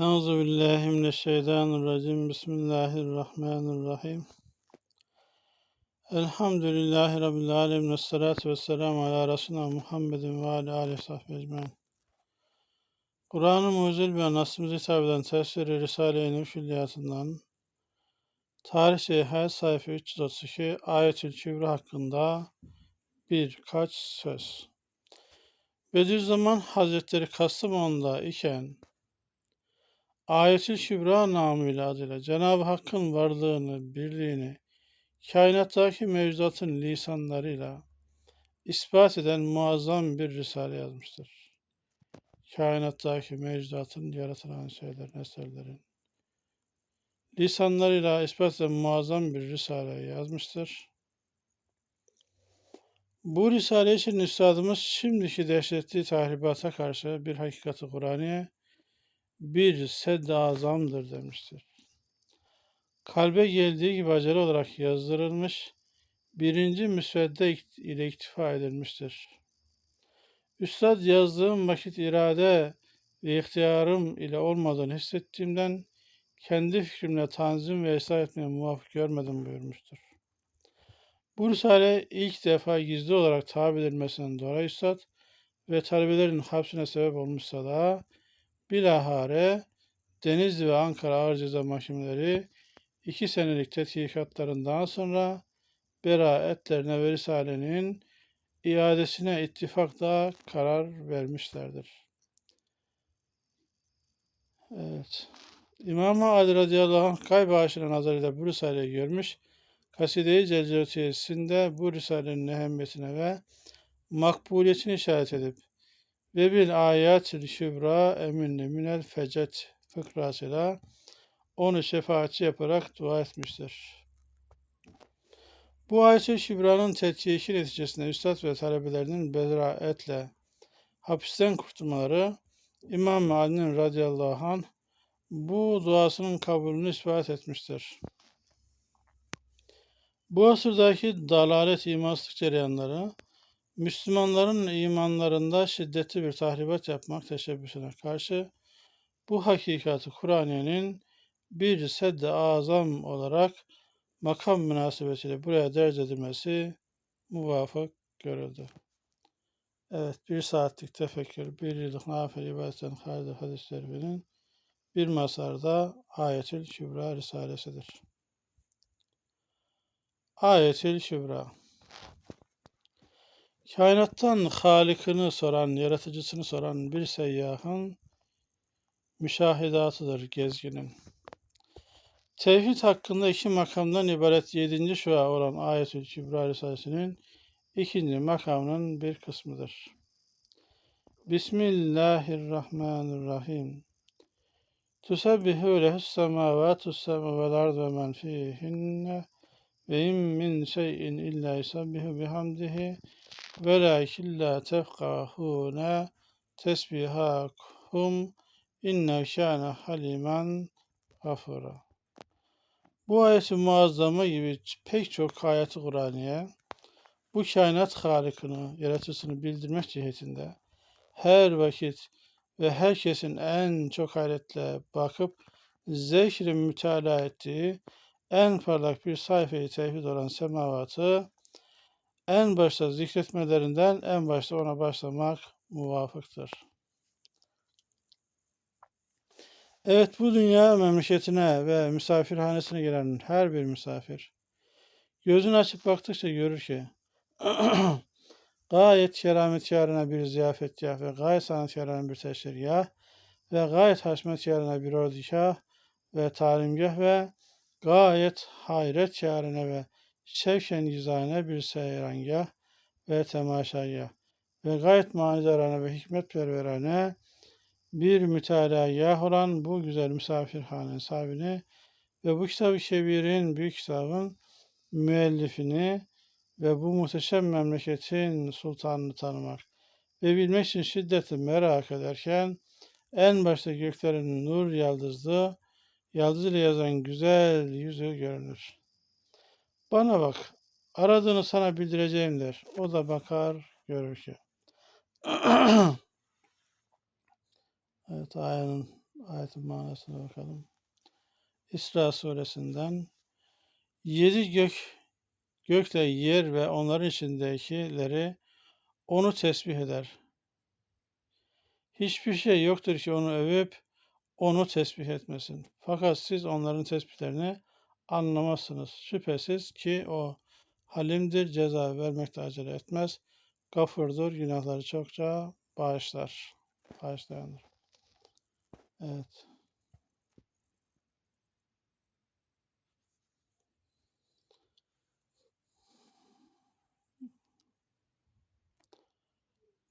Euzu billahi mineşşeytanirracim. Bismillahirrahmanirrahim. Elhamdülillahi rabbil alamin. Essalatu vesselamu ala resulina Muhammedin ve ala alihi sahbihi ecmaîn. Kur'an-ı Mucizül ve Nasrımıza hitap eden tefsiri Risale-i Nur Külliyatından Tarih-i Hayat sayfa 332 Ayetül Kübra hakkında birkaç söz. Bediüzzaman Hazretleri Kastamonu'da iken Ayetül Kübra namıyla adıyla Cenab-ı Hakk'ın varlığını, birliğini, kainattaki mevzuatın lisanlarıyla ispat eden muazzam bir risale yazmıştır. Kainattaki mevzuatın, yaratılan şeylerin, eserlerin lisanlarıyla ispat eden muazzam bir risale yazmıştır. Bu risale için üstadımız şimdiki dehşetli tahribata karşı bir hakikati Kur'an'ya bir sed azamdır demiştir. Kalbe geldiği gibi acele olarak yazdırılmış, birinci müsvedde ile iktifa edilmiştir. Üstad yazdığım vakit irade ve ihtiyarım ile olmadığını hissettiğimden kendi fikrimle tanzim ve ıslah etmeye muvafık görmedim buyurmuştur. Bu risale ilk defa gizli olarak tabi edilmesinden dolayı Üstad ve talebelerin hapsine sebep olmuşsa da Bilahare Denizli ve Ankara Ağır Ceza Mahkemeleri iki senelik tetkikatlarından sonra beraatlerine ve iadesine ittifakla karar vermişlerdir. Evet. İmam Ali radıyallahu anh kayb ağaçının nazarıyla bu Risale'yi görmüş. Kaside-i Celcetiyesinde bu Risale'nin ehemmiyetine ve makbuliyetini işaret edip ve bil ayatil şübra eminne minel fecet fıkrasıyla onu şefaatçi yaparak dua etmiştir. Bu ayet-i şübranın tetkiki neticesinde üstad ve talebelerinin beraetle hapisten kurtulmaları İmam Ali'nin radıyallahu anh bu duasının kabulünü ispat etmiştir. Bu asırdaki dalalet imansızlık cereyanları Müslümanların imanlarında şiddetli bir tahribat yapmak teşebbüsüne karşı bu hakikati Kur'aniyenin bir sedde azam olarak makam münasebetiyle buraya derc edilmesi muvafık görüldü. Evet, bir saatlik tefekkür, bir yıllık nafile ibadetten halde hadislerinin bir masarda Ayetül Kübra Risalesidir. Ayetül Kübra Kainattan Halikini soran, yaratıcısını soran bir seyyahın müşahidatıdır gezginin. Tevhid hakkında iki makamdan ibaret yedinci şua olan Ayetül Kübra Risalesi'nin ikinci makamının bir kısmıdır. Bismillahirrahmanirrahim. Tusabbihu lehus semavatus sema vel ardu ve men fihinne ve in min şeyin illa yusabbihu bihamdihi Velakin la tefkahune tesbihakum inne şâne halimen gafura. Bu ayeti muazzama gibi pek çok ayeti Kur'aniye bu kainat halikini, yaratıcısını bildirmek cihetinde her vakit ve herkesin en çok hayretle bakıp zevkle mütalaa ettiği en parlak bir sayfayı tevhid olan semavatı en başta zikretmelerinden en başta ona başlamak muvafıktır. Evet bu dünya memleketine ve misafirhanesine gelen her bir misafir gözünü açıp baktıkça görür ki gayet kerametkârına bir ziyafetgah ve gayet sanatkârına bir teşrigah ve gayet haşmetkârına bir ordikah ve talimgah ve gayet hayretkârına ve şevken gizane bir seyrangah ve temaşagah ve gayet manidarane ve hikmet perverane bir mütalagah olan bu güzel misafirhane sahibini ve bu kitabı kebirin büyük kitabın müellifini ve bu muhteşem memleketin sultanını tanımak ve bilmek için şiddeti merak ederken en başta göklerin nur yaldızlı, yaldız ile yazan güzel yüzü görünür. Bana bak, aradığını sana bildireceğim der. O da bakar, görür ki. evet, ayenin Ayetin manasına bakalım. İsra suresinden yedi gök gökle yer ve onların içindekileri onu tesbih eder. Hiçbir şey yoktur ki onu övüp onu tesbih etmesin. Fakat siz onların tesbihlerini anlamazsınız. Şüphesiz ki o halimdir, ceza vermekte acele etmez. Gafurdur, günahları çokça bağışlar. Bağışlayandır. Evet.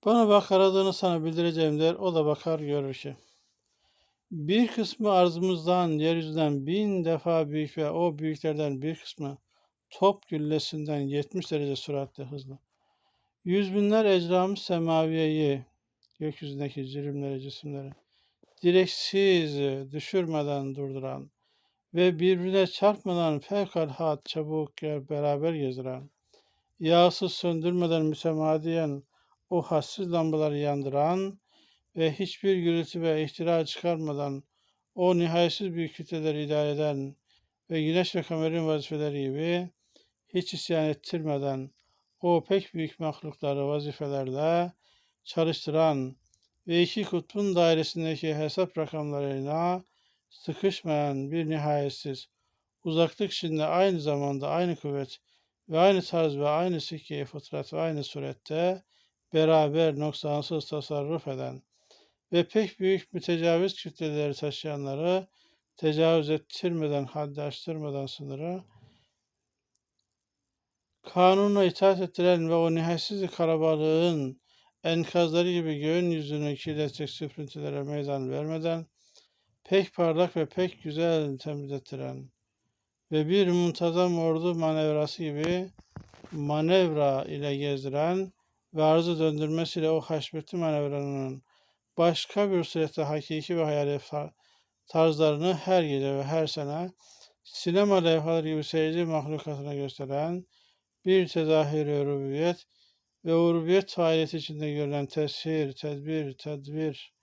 Bana bak aradığını sana bildireceğim der. O da bakar görür ki. Bir kısmı arzımızdan, yeryüzünden bin defa büyük ve o büyüklerden bir kısmı top güllesinden 70 derece süratle hızlı. Yüz binler ecramı semaviyeyi, gökyüzündeki cirimleri, cisimleri, direksiz düşürmeden durduran ve birbirine çarpmadan fevkalhat çabuk beraber gezdiren, yağsız söndürmeden mütemadiyen o hassiz lambaları yandıran ve hiçbir gürültü ve ihtira çıkarmadan o nihayetsiz büyük kütleleri idare eden ve güneş ve kamerin vazifeleri gibi hiç isyan ettirmeden o pek büyük mahlukları vazifelerle çalıştıran ve iki kutbun dairesindeki hesap rakamlarına sıkışmayan bir nihayetsiz uzaklık içinde aynı zamanda aynı kuvvet ve aynı tarz ve aynı sikke fıtrat ve aynı surette beraber noksansız tasarruf eden ve pek büyük mütecaviz kütleleri taşıyanları tecavüz ettirmeden, haddi aştırmadan sınırı, kanuna itaat ettiren ve o nihayetsiz karabalığın enkazları gibi göğün yüzünü kirletecek süprüntülere meydan vermeden, pek parlak ve pek güzel temiz ettiren ve bir muntazam ordu manevrası gibi manevra ile gezdiren ve arzı döndürmesiyle o haşmetli manevranın başka bir surette hakiki ve hayali tarzlarını her gece ve her sene sinema levhaları gibi seyirci mahlukatına gösteren bir tezahür rububiyet ve o rububiyet faaliyeti içinde görülen tesir, tedbir, tedbir,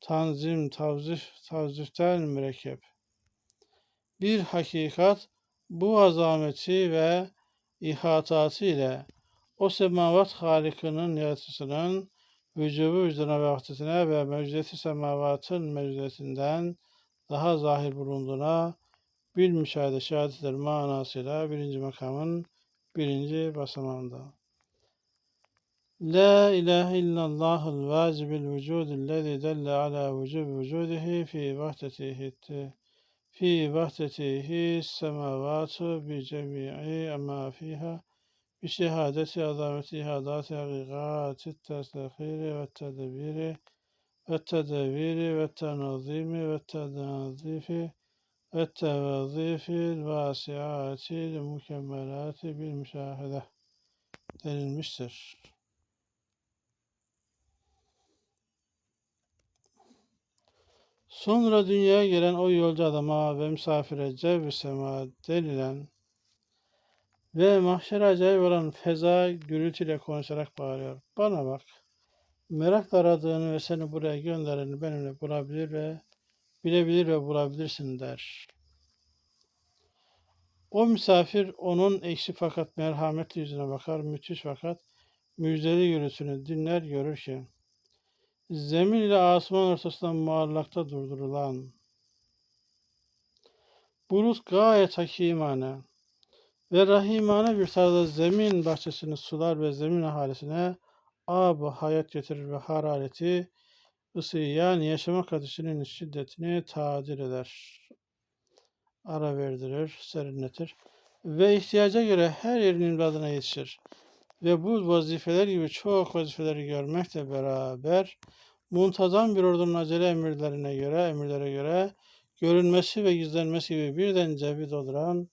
tanzim, tavzif, tavziften mürekkep. Bir hakikat bu azameti ve ihatatı ile o semavat halikinin yaratıcısının vücubu vücuduna ve vahdetine ve mevcudiyeti semavatın mevcudiyetinden daha zahir bulunduğuna bir müşahede şehadetler manasıyla birinci makamın birinci basamağında. La ilahe illallahul vacibil vücudillezî delle ala vücub vücudihi fi vahdetihi fi vahdetihi semavatu bi cemi'i ama fiha بشهادة عظمة إحاطة حقيقات التسخير والتدبير والتدبير والتنظيم والتنظيف والتوظيف الواسعات المكملات بالمشاهدة denilmiştir. Sonra dünyaya gelen o yolcu adama ve misafire cev sema denilen ve mahşer acayip olan feza gürültüyle konuşarak bağırıyor. Bana bak. Merak aradığını ve seni buraya göndereni benimle bulabilir ve bilebilir ve bulabilirsin der. O misafir onun eksi fakat merhametli yüzüne bakar, müthiş fakat müjdeli gürültünü dinler görür ki, zemin ile asman ortasından muallakta durdurulan, bulut gayet hakimane, ve rahimane bir tarzda zemin bahçesini sular ve zemin ahalisine ab hayat getirir ve harareti ısıyı yani yaşamak ateşinin şiddetini tadil eder. Ara verdirir, serinletir ve ihtiyaca göre her yerin imdadına yetişir. Ve bu vazifeler gibi çok vazifeleri görmekle beraber muntazam bir ordunun acele emirlerine göre, emirlere göre görünmesi ve gizlenmesi gibi birden cebi dolduran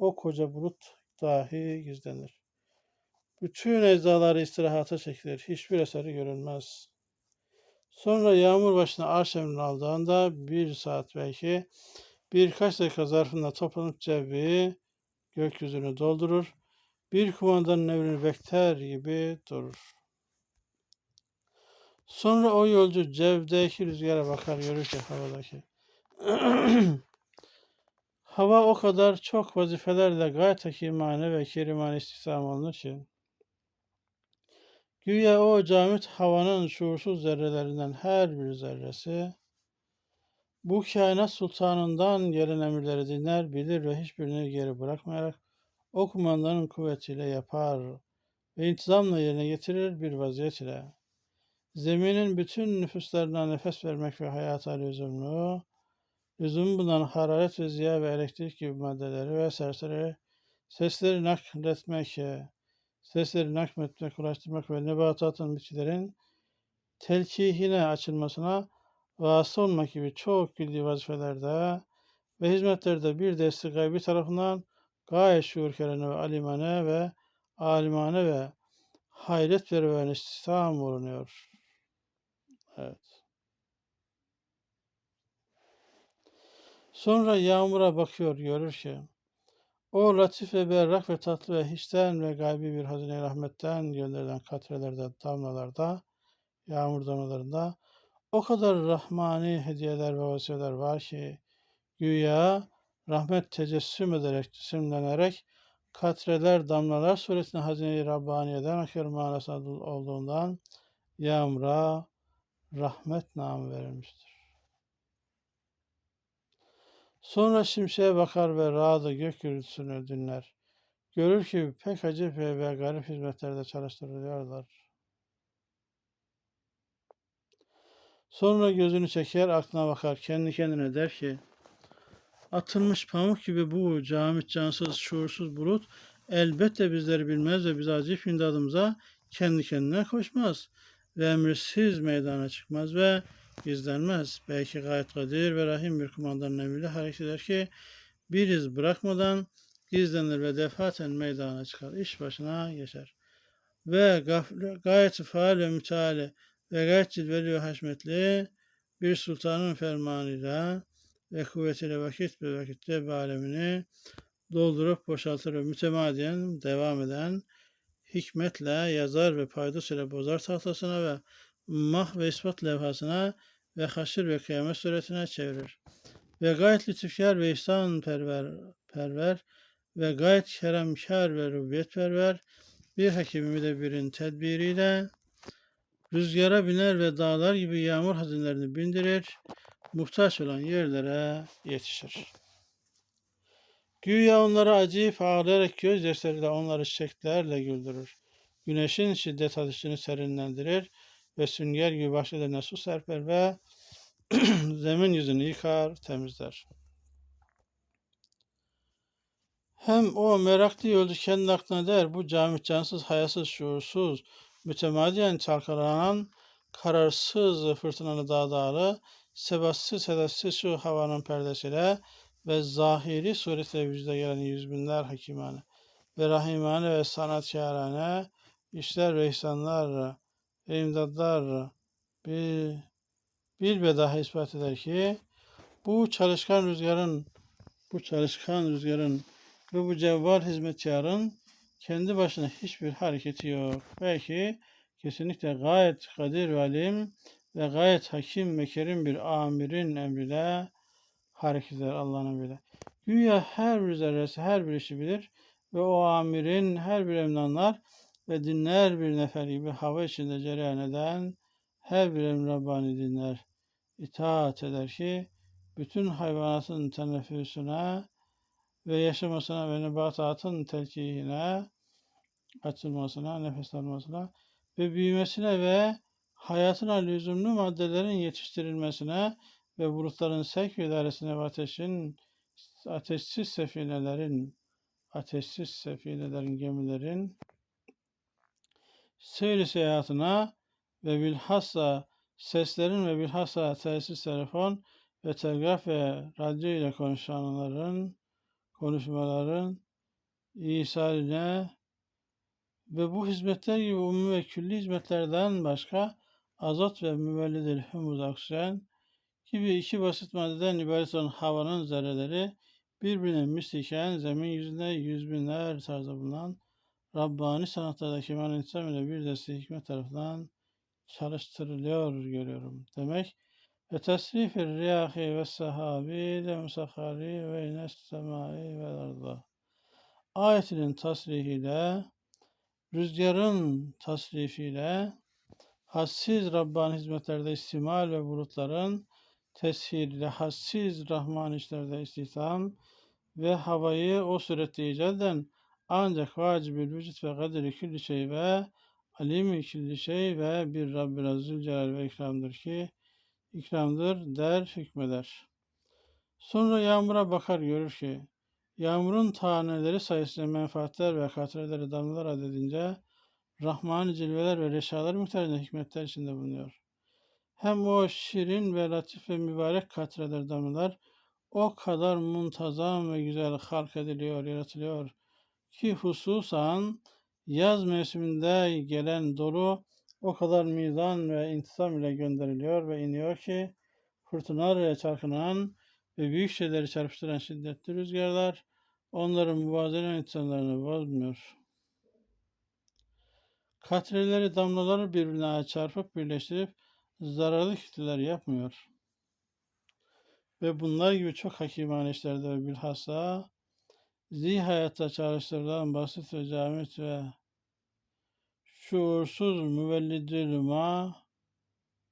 o koca bulut dahi gizlenir. Bütün eczaları istirahata çekilir. Hiçbir eseri görünmez. Sonra yağmur başına arş emrini aldığında bir saat belki birkaç dakika zarfında toplanıp cebi gökyüzünü doldurur. Bir kumandanın emrini bekler gibi durur. Sonra o yolcu cevdeki rüzgara bakar görür ki havadaki. Hava o kadar çok vazifelerle gayet hakimane ve kerimane istihdam olunur ki, güya o camit havanın şuursuz zerrelerinden her bir zerresi, bu kainat sultanından gelen emirleri dinler, bilir ve hiçbirini geri bırakmayarak o kumandanın kuvvetiyle yapar ve intizamla yerine getirir bir vaziyet ile. Zeminin bütün nüfuslarına nefes vermek ve hayata lüzumlu, lüzum bulunan hararet ve ziya ve elektrik gibi maddeleri ve serseri sesleri nakletmek, sesleri nakletmek, ulaştırmak ve nebatatın bitkilerin telkihine açılmasına vasıl olmak gibi çok bildiği vazifelerde ve hizmetlerde bir desti gaybi tarafından gayet şuurkerane ve alimane ve alimane ve hayret verilen istihdam bulunuyor. Evet. Sonra yağmura bakıyor, görür ki o latif ve berrak ve tatlı ve hiçten ve gaybi bir hazine rahmetten gönderilen katrelerde, damlalarda, yağmur damlalarında o kadar rahmani hediyeler ve vasiyeler var ki güya rahmet tecessüm ederek, cisimlenerek katreler, damlalar suretine hazine-i Rabbaniye'den akıyor manası olduğundan yağmura rahmet namı verilmiştir. Sonra şimşeğe bakar ve rağdı gök gürültüsünü dinler. Görür ki pek acip ve garip hizmetlerde çalıştırılıyorlar. Sonra gözünü çeker, aklına bakar, kendi kendine der ki, atılmış pamuk gibi bu camit cansız, şuursuz bulut elbette bizleri bilmez ve biz acip imdadımıza kendi kendine koşmaz ve emrisiz meydana çıkmaz ve gizlenmez. Belki gayet kadir ve rahim bir kumandanın emriyle hareket eder ki bir iz bırakmadan gizlenir ve defaten meydana çıkar. İş başına geçer. Ve gayet faal ve müteali ve gayet cilveli ve haşmetli bir sultanın fermanıyla ve kuvvetiyle vakit bir vakitte bir alemini doldurup boşaltır ve mütemadiyen devam eden hikmetle yazar ve paydus ile bozar tahtasına ve mah ve ispat levhasına ve haşir ve kıyamet suretine çevirir. Ve gayet lütufkar ve ihsan perver, perver ve gayet keremkar ve rubiyet perver bir hakimi de birin tedbiriyle rüzgara biner ve dağlar gibi yağmur hazinlerini bindirir, muhtaç olan yerlere yetişir. Güya onları acıyıp ağlayarak gözyaşlarıyla onları çiçeklerle güldürür. Güneşin şiddet ateşini serinlendirir ve sünger gibi bahçelerine su serper ve zemin yüzünü yıkar, temizler. Hem o meraklı yolcu kendi aklına der, bu cami cansız, hayasız, şuursuz, mütemadiyen çalkalanan, kararsız fırtınalı dağ dağlı, sebatsız sedatsız şu havanın perdesiyle ve zahiri suretle vücuda gelen yüz binler hakimane ve rahimane ve sanatkarane işler ve ihsanlar ve imdadlar bir, bir ve daha ispat eder ki bu çalışkan rüzgarın bu çalışkan rüzgarın ve bu cevval hizmetkarın kendi başına hiçbir hareketi yok. Belki kesinlikle gayet kadir ve alim ve gayet hakim ve kerim bir amirin emriyle hareket eder Allah'ın emriyle. Güya her bir zerresi her bir işi bilir ve o amirin her bir emri ve dinler bir nefer gibi hava içinde cereyan eden her bir emri Rabbani dinler. itaat eder ki bütün hayvanatın teneffüsüne ve yaşamasına ve nebatatın telkihine açılmasına, nefes almasına ve büyümesine ve hayatına lüzumlu maddelerin yetiştirilmesine ve bulutların sevk idaresine ve ateşin ateşsiz sefinelerin ateşsiz sefinelerin gemilerin seyri seyahatına ve bilhassa seslerin ve bilhassa telsiz telefon ve telgraf ve radyo ile konuşanların konuşmaların isaline ve bu hizmetler gibi umumi ve külli hizmetlerden başka azot ve müvellidil humuz oksijen gibi iki basit maddeden ibaret olan havanın zerreleri birbirine misliken zemin yüzünde yüz binler tarzda bulunan Rabbani sanatlardaki kemal intisam ile bir deste hikmet tarafından çalıştırılıyor görüyorum demek. Ve tesrifir riyahi ve sahabi de musahari ve ines semai ve arda. Ayetinin tasrihiyle, rüzgarın tasrifiyle, hassiz Rabbani hizmetlerde istimal ve bulutların teshiriyle, hassiz Rahman işlerde istihdam ve havayı o surette icat eden ancak vacibül vücut ve kaderi külli şey ve alim külli şey ve bir Rabbine zülcelal ve ikramdır ki ikramdır der hükmeder. Sonra yağmura bakar görür ki yağmurun taneleri sayesinde menfaatler ve katreleri damlalar adedince Rahman cilveler ve reşalar miktarında hikmetler içinde bulunuyor. Hem o şirin ve latif ve mübarek katreler damlalar o kadar muntazam ve güzel halk ediliyor, yaratılıyor ki hususan yaz mevsiminde gelen dolu o kadar mizan ve intisam ile gönderiliyor ve iniyor ki fırtınalarla çarpınan ve büyük şeyleri çarpıştıran şiddetli rüzgarlar onların muvazene intisamlarını bozmuyor. Katreleri, damlaları birbirine çarpıp birleştirip zararlı kütleler yapmıyor. Ve bunlar gibi çok hakimane işlerde ve bilhassa zihayatta çalıştırılan basit ve camit ve şuursuz müvellidül ma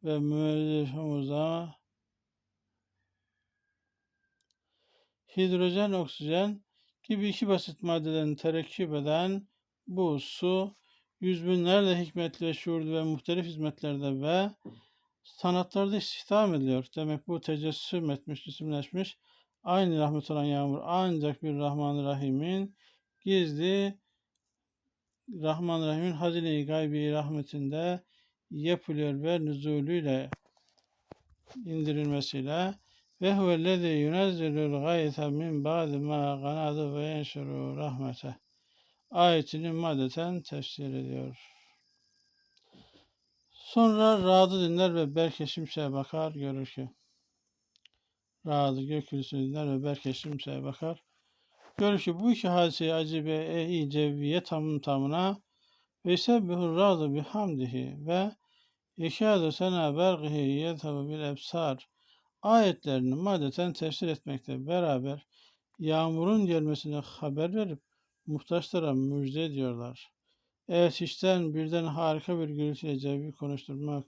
ve müellifumuza hidrojen, oksijen gibi iki basit maddeden terekküp eden bu su yüz binlerle hikmetli ve şuurlu ve muhtelif hizmetlerde ve sanatlarda istihdam ediliyor. Demek bu tecessüm etmiş, cisimleşmiş aynı rahmet olan yağmur ancak bir Rahman Rahim'in gizli Rahman Rahim'in hazine-i gaybi rahmetinde yapılıyor ve nüzulüyle indirilmesiyle ve huvellezî yunezzilul gayse min ba'di ma ganadu ve yenşuru rahmete ayetini maddeten tefsir ediyor. Sonra Ra'dı dinler ve Berke şimşeğe bakar görür ki Ra'dı gökyüzünü dinler ve Berke şimşeğe bakar Görür ki bu iki hadiseyi acibe e-i cevviye tam tamına ve sebbihur râdı bihamdihi ve yekâdu sena bergihi yedhebu bil ebsar ayetlerini maddeten tefsir etmekte beraber yağmurun gelmesine haber verip muhtaçlara müjde ediyorlar. Evet işten birden harika bir gürültüyle cevvi konuşturmak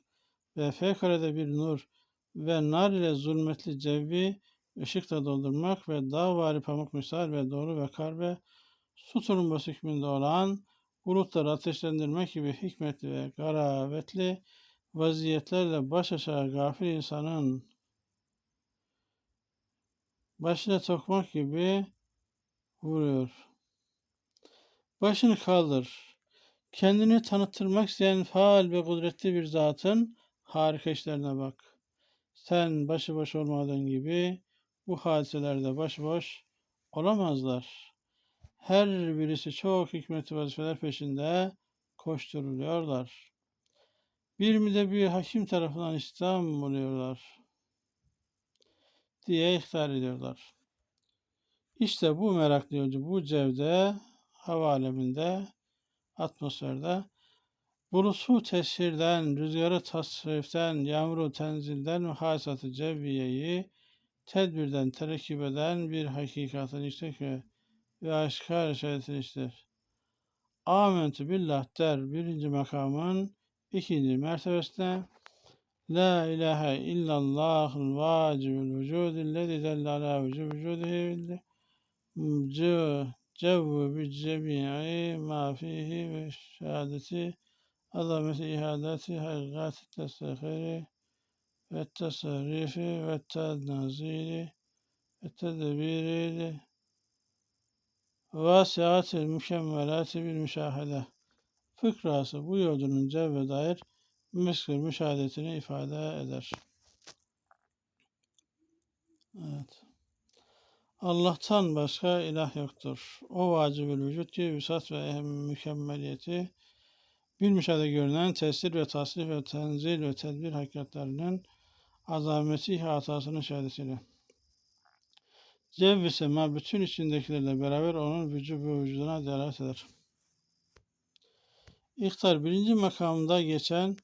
ve fevkalade bir nur ve nar ile zulmetli cevvi ışıkla doldurmak ve dağvari pamuk misal ve doğru ve kar ve su turumbası hükmünde olan bulutları ateşlendirmek gibi hikmetli ve garavetli vaziyetlerle baş aşağı gafil insanın başına tokmak gibi vuruyor. Başını kaldır. Kendini tanıttırmak isteyen faal ve kudretli bir zatın harika işlerine bak. Sen başıboş olmadığın gibi bu hadiselerde başıboş olamazlar. Her birisi çok hikmetli vazifeler peşinde koşturuluyorlar. Bir mi de bir hakim tarafından istihdam oluyorlar diye ihtar ediyorlar. İşte bu meraklı yolcu bu cevde hava aleminde atmosferde bulusu tesirden, rüzgarı tasriften, yağmuru tenzilden ve hasatı cevviyeyi tedbirden terekküp eden bir hakikatın istek ve, ve aşkar şahitini ister. Amentü billah der birinci makamın ikinci mertebesine La ilahe illallahul vacibul vücudil lezi delle ala vücudihi cevvu bi cemi'i ma fihi ve şehadeti azameti ihadeti hakikati tesahiri ve tasarrufi ve tenazili ve tedbiri vasiatil mükemmelati bil müşahede. Fıkrası bu yolcunun cevve dair meskul müşahedetini ifade eder. Evet. Allah'tan başka ilah yoktur. O vacibül vücut ki vüsat ve mükemmeliyeti bir müşahede görünen tesir ve tasrif ve tenzil ve tedbir hakikatlerinin azameti hatasının şehadetiyle. Cevvi sema bütün içindekilerle beraber onun vücubu vücuduna delalet eder. İhtar birinci makamda geçen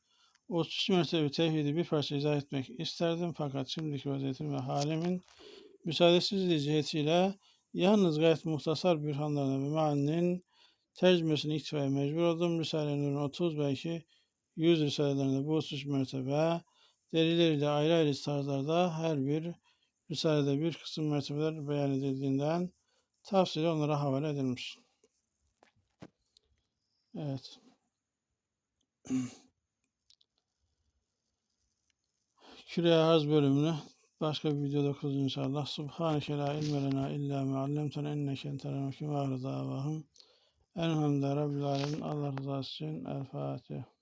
33 mertebe tevhidi bir parça izah etmek isterdim fakat şimdiki vaziyetim ve halimin müsaadesizliği cihetiyle yalnız gayet muhtasar bürhanlarına ve mealinin tercümesini iktifaya mecbur oldum. Risale-i Nur'un 30 belki 100 risalelerinde bu 33 mertebe delilleriyle ayrı ayrı tarzlarda her bir risalede bir kısım mertebeler beyan edildiğinden tavsiye onlara havale edilmiş. Evet. Küre arz bölümünü başka bir videoda okuruz inşallah. Subhaneke la ilme lena illa me allemtena inneke entel hakim ve ahir davahum. Elhamdülillahi Rabbil alemin. Allah rızası için. El Fatiha.